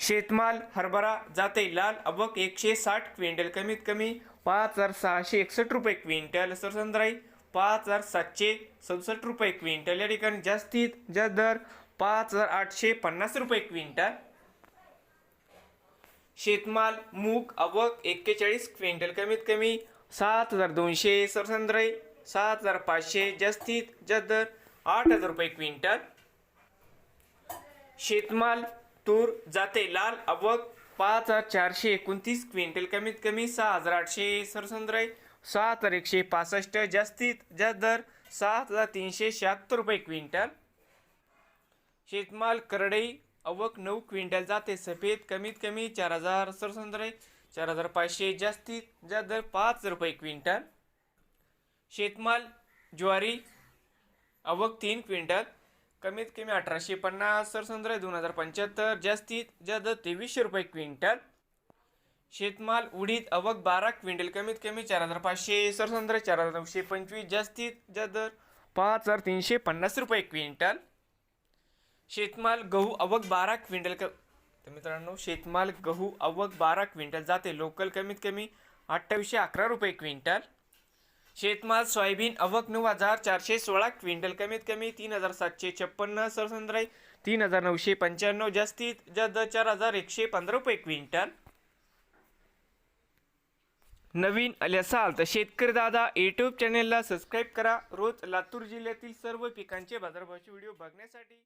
शेतमाल हरभरा जाते लाल अबक एकशे साठ क्विंटल कमीत कमी. पाच हजार सहाशे एकसष्ट रुपये क्विंटल सरसंद्राई. पाच हजार सातशे सदुसष्ट रुपये क्विंटल या ठिकाणी जास्तीत जास्त दर पाच हजार आठशे पन्नास रुपये क्विंटल. शेतमाल मूग अवक एक्केचाळीस क्विंटल कमीत कमी. सात हजार दोनशे सरसंद्राई. सात हजार पाचशे जास्तीत जास्त दर आठ हजार रुपये क्विंटल. शेतमाल तूर जाते लाल अवक पाच हजार चारशे एकोणतीस क्विंटल. कमीत कमी सहा हजार आठशे सरसंद्राई सहा हजार एकशे पासष्ट. जास्तीत जास्त दर सात हजार तीनशे शहात्तर रुपये क्विंटल. शेतमाल करडई अवक नऊ क्विंटल जाते. सफेद कमीत कमी चार हजार सरसंद्राई चार हजार पाचशे. जास्तीत जास्त दर पाच रुपये क्विंटल. शेतमाल ज्वारी अवक तीन क्विंटल. कमीत कमी अठराशे पन्नास सरसंद्र दोन हजार पंच्याहत्तर. जास्तीत जास्त तेवीसशे रुपये क्विंटल. शेतमाल उडीद अवक बारा क्विंटल कमीत कमी चार हजार पाचशे. सरसंद्र चार हजार नऊशे पंचवीस. जास्तीत जास्त दर पाच हजार तीनशे पन्नास रुपये क्विंटल. शेतमाल गहू अवक बारा क्विंटल. क तर मित्रांनो शेतमाल गहू अवक बारा क्विंटल जाते. लोकल कमीत कमी अठ्ठावीसशे अकरा रुपये क्विंटल. शेतमाल सोयाबीन अवक नऊ हजार चारशे सोळा क्विंटल कमीत कमी तीन हजार सातशे छप्पन्न सरसंद्राई तीन हजार नऊशे पंच्याण्णव जास्तीत जास्त चार हजार एकशे पंधरा रुपये क्विंटल. नवीन आले असाल तर शेतकरी दादा यूट्यूब चॅनेलला सबस्क्राईब करा. रोज लातूर जिल्ह्यातील सर्व पिकांचे बाजारभावाचे व्हिडिओ बघण्यासाठी